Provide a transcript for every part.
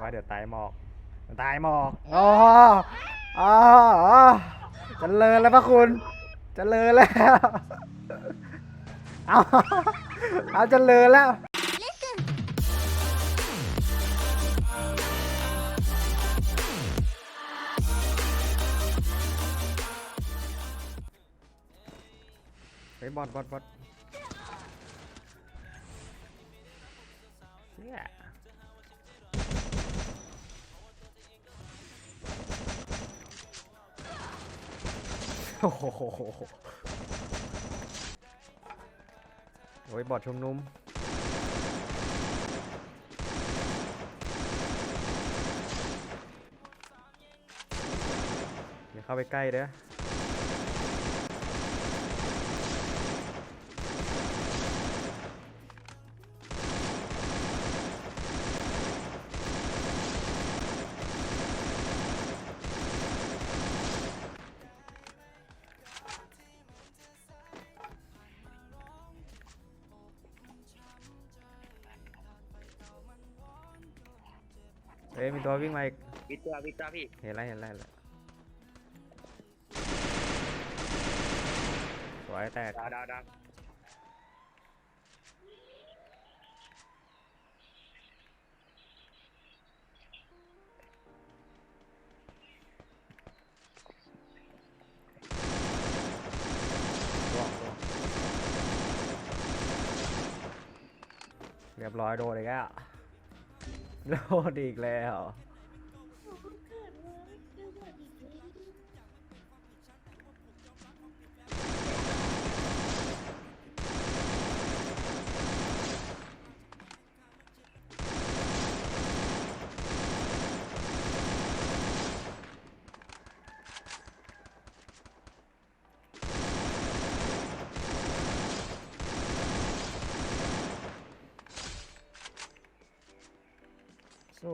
ว่าเดี๋ยวตายหมอก ตายหมอกอ๋ออ๋ออ๋อเจะเลินแล้วพระคุณเจะเลินแล้ว เอาเอาเจะเลินแล้วไปบอดบอดบอดเโอ้โหโอ้ยบอดชุมนุมอย่าเข้าไปใกล้เด้อ เอ้ยมีตัววิ่งมาอีกวิตัววิตัวพี่เห็นแล้วเห็นแล้วเห็นแล้วสวยแตกดาวดาวดาวร่วงร่วงเรียบร้อยโดนอีกแล้ว โลดอีกแล้ว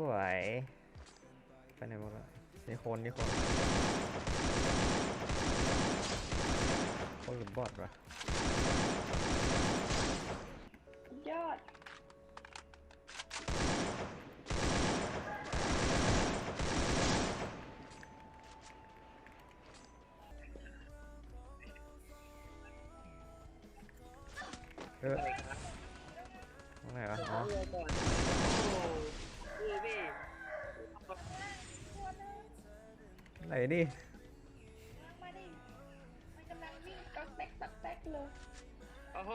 วยไปไหนหมดแล้วนี่คนนี่คนคนหรือบอทวะยอดเออตรงไหนวะอ๋อ เรือก่อนโอ้คือพี่ ไหนนี่มาดิมันกำลังวิ่งก็แตกตักแตกเลยโอ้โห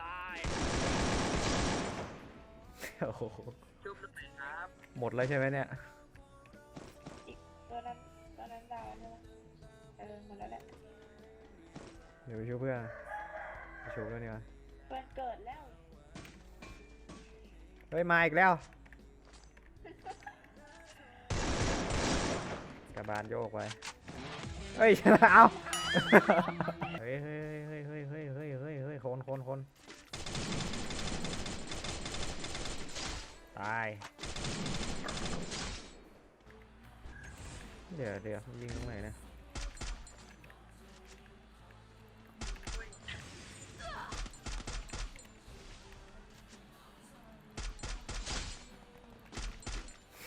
ตายโอ้โหจุบเลยครับหมดแล้วใช่ไหมเนี่ยตัวนั้นตัวนั้นดาวใช่ไหมเออหมดแล้วแหละเดี๋ยวไปช่วยเพื่อนไปช่วยเพื่อนดีกว่าเพื่อนเกิดแล้วเฮ้ยมาอีกแล้ว บาลโยกไปเฮ้ยเอาเฮ้ยเฮ้ยเฮ้ยเฮ้ยเฮ้ยเฮ้ยเฮ้ยเฮ้ยคนคนคนตายเดี๋ยวเดี๋ยวยิงตรงไหนเนี่ย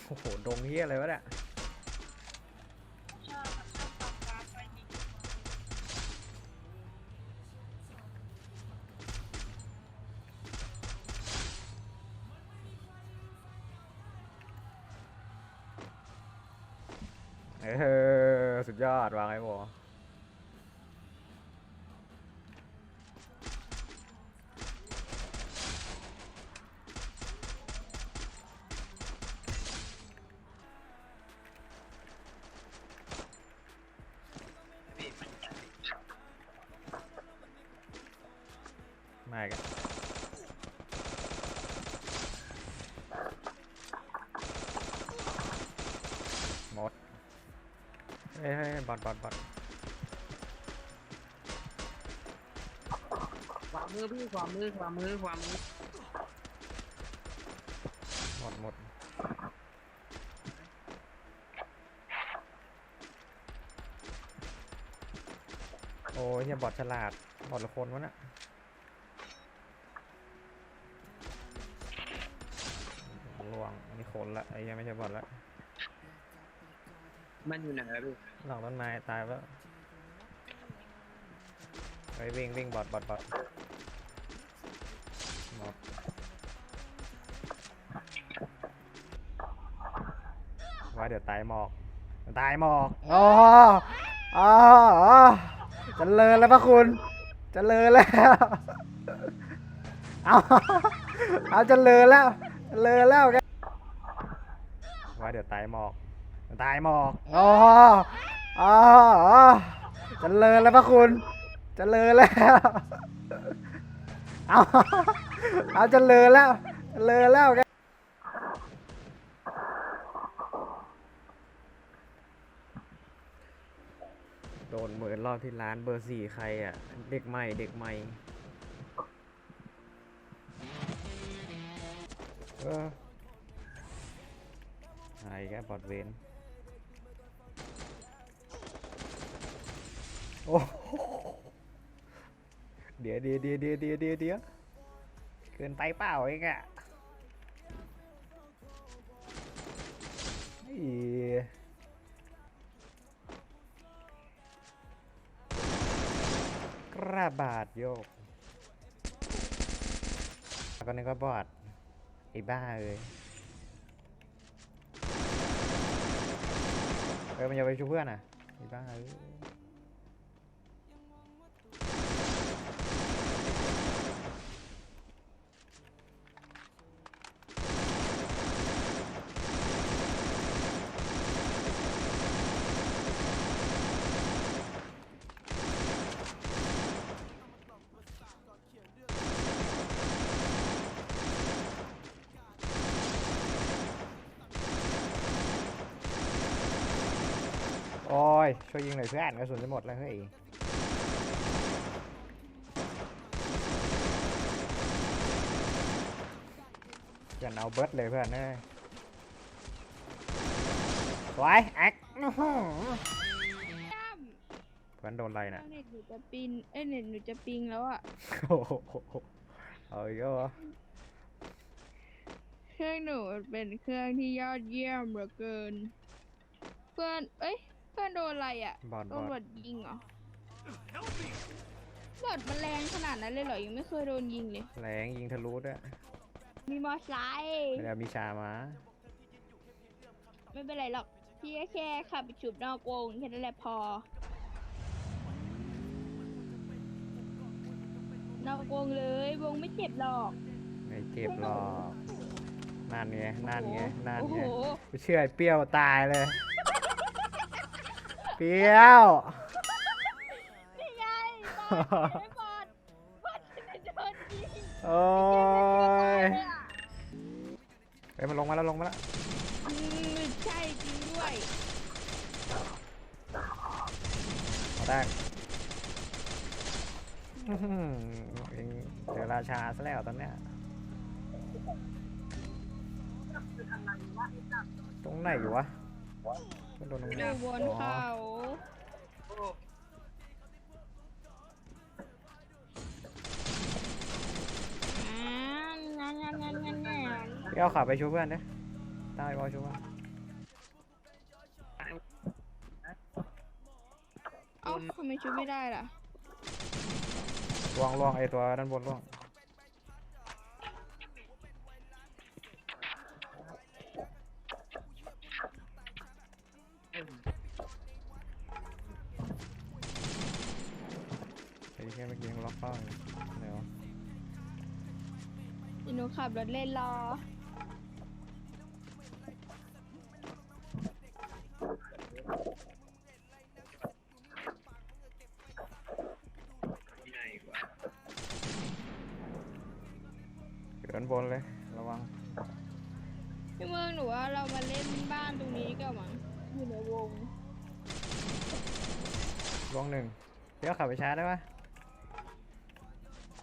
โอ้โหดงเฮียอะไรวะเนี่ย เออสุดยอดวางไอ้โม บอดบอดบอดขวามือพี่ขวามือขวามือขวามือหมดหมดโอ้ยเฮียบอดฉลาดบอดละคนวะน่ะลวงอันนี้คนละไอ้ยังไม่ใช่บอทละ มันอยู่ไหนอะพี่หลังต้นไม้ตายแล้วไปวิ่งวิ่งบอทบอทบอทบอทว่าเดี๋ยวตายหมอกตายหมอกอ๋ออ๋ออ๋อเจริญแล้วพระคุณจะเจริญแล้ว เอาเอาจะเจริญแล้วเจริญแล้วแกว่าเดี๋ยวตายหมอก ตายหมอกอ๋ออ๋ออ๋อเจริญแล้วพระคุณเจริญแล้ว เอาเอาเจริญแล้วเจริญแล้วแกโดนเหมือนรอบที่ร้านเบอร์สี่ใครอะ เด็กใหม่เด็กใหม่เออหายแกบอดเวน โอ้เดี๋ยวเดี๋ยวเดี๋ยวเดี๋ยวเดี๋ยวเดี๋ยวเดี๋ยวเกินไปเปล่าเองอะกระบาดโยกแล้วก็นึกว่าบอดไอ้บ้าเอ้ยเออมันอย่าไปช่วยเพื่อนอะไอ้บ้าเอ้ย โอ้ย ช่วยยิงหน่อยเพื่อนกระสุนจะหมดแล้วเฮ้ยเพื่อนเอาเบิร์ดเลยเพื่อนเอ้ยสวยแอคอื้อหือตั้มเพื่อนโดนอะไรน่ะเน็ตหนูจะปินเอ้ยเน็ตหนูจะปิงแล้วอะโอ้โหเอาอีกแล้วเหรอเครื่องหนูมันเป็นเครื่องที่ยอดเยี่ยมเหลือเกิน เพื่อน เอ้ยเพื่อนโดนอะไรอะบอดโดบนอดบอดยิงเหรอบอดมันแรงขนาดนั้นเลยเหรอ ยังไม่เคยโดนยิงเลย แรงยิงทะลุด้วย มีมอไซค์ไม่ได้มีชามา ไม่เป็นไรหรอก พี่ก็แค่ขับไปฉุบนอกวงแค่นั้นแหละพอ นอกวงเลยวงไม่เจ็บหรอก ไม่เจ็บหรอกนั่นไงนั่นไงนั่นโอ้โหไงกูเชื่อไอ้เปรี้ยวตายเลย เปรี้ยว นี่ไงบอดไม่บอดบอดจะโดนยิงโอ้ยเนี่ยเฮ้ยมันลงมาแล้วลงมาแล้ว อืมใช่จริงด้วยเอาได้อื้อหือเองเจอราชาซะแล้วตอนเนี้ย ตรงไหนอยู่วะ มันโดนตรงอนี้ยู่บนเขา โอ้อ่างานงานงานงานงานเปรี้ยวขับไปช่วยเพื่อนดิตายบอช่วยเพื่อนเอ้าทำไมชุดไม่ได้ล่ะล่วงล่วงไอตัวด้านบนล่วง อีหนูขับรถเล่นรอ ที่ไหนวะอยู่ด้านบนเลย ระวัง พี่เมืองหนูว่าเรามาเล่นบ้านตรงนี้กันมั้งอยู่ในวงล่วงหนึ่งเปรี้ยวขับไปช้าได้ปะ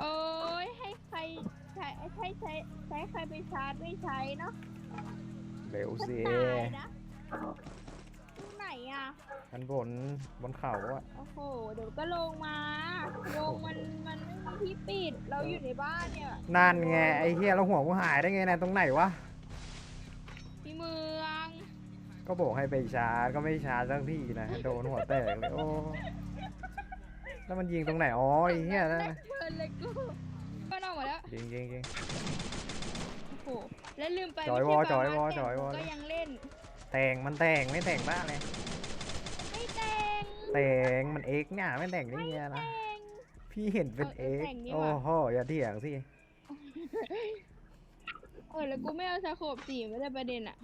โอ้ยให้ใคร ใช้ใช้ใช้ใช้ใครไปชาร์จไม่ใช้เนาะเร็วสิตายนะตรงไหนอะด้นบนบนเขาอะโอ้โหเดี๋ยวก็ลงมาวงมันมันไม่มีที่ปิดเราอยู่ในบ้านเนี่ยนั่นไงไอ้เฮียเราหัวกูหายได้ไงเนะตรงไหนวะเมือง ก็บอกให้ไปชาร์จก็ไม่ชาร์จสักทีนะโดนหัวแตกเลยโอ้แล้วมันยิงตรงไหนอ๋อไอ้เหี้ยนั่นแรน่ะเทิร์นเลยกู ก็นอกหมดแล้วยิงยิงยิง โอ้โหแล้วลืมไปจอยวอไม่ใช่จอยวอฟาร์มจอยวอแต่งก็ยังเล่นแต่งมันแต่งไม่แต่งบ้าเลยไม่แต่งแต่งมันเอ็กเนี่ยไม่แต่งได้เงี้ยนะ แต่ง พี่เห็นเป็นเอเอ็อกแต่งนี่หโอ้ว่า โหอย่าเถียงสิ เออแล้วกูไม่เอาสโคบสีไม่ได้ประเด็นอะ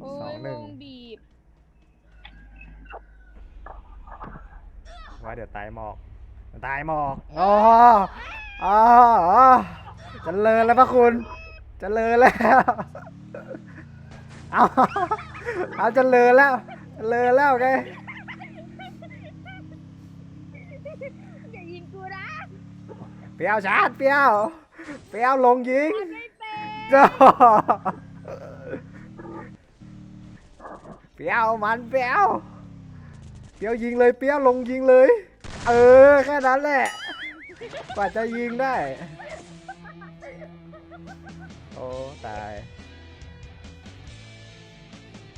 โอ้สองยหนึ่วง งบีบ ว่าเดี๋ยวตายหมอก ตายหมอกอ๋ ออ๋อเจะเลินแล้วพระคุณเจะเลินแล้ว เอาเอาเจะเลินแล้วเจะเลินแล้วไงอย่ายิงกูนะเปียวชาร์จเปียวเปียวลงยิงมันไม่เป็นจ้าเปียวมันเปียวเปียวยิงเลยเปียวลงยิงเลย เออแค่นั้นแหละ กว่าจะยิงได้ โอ้ ตาย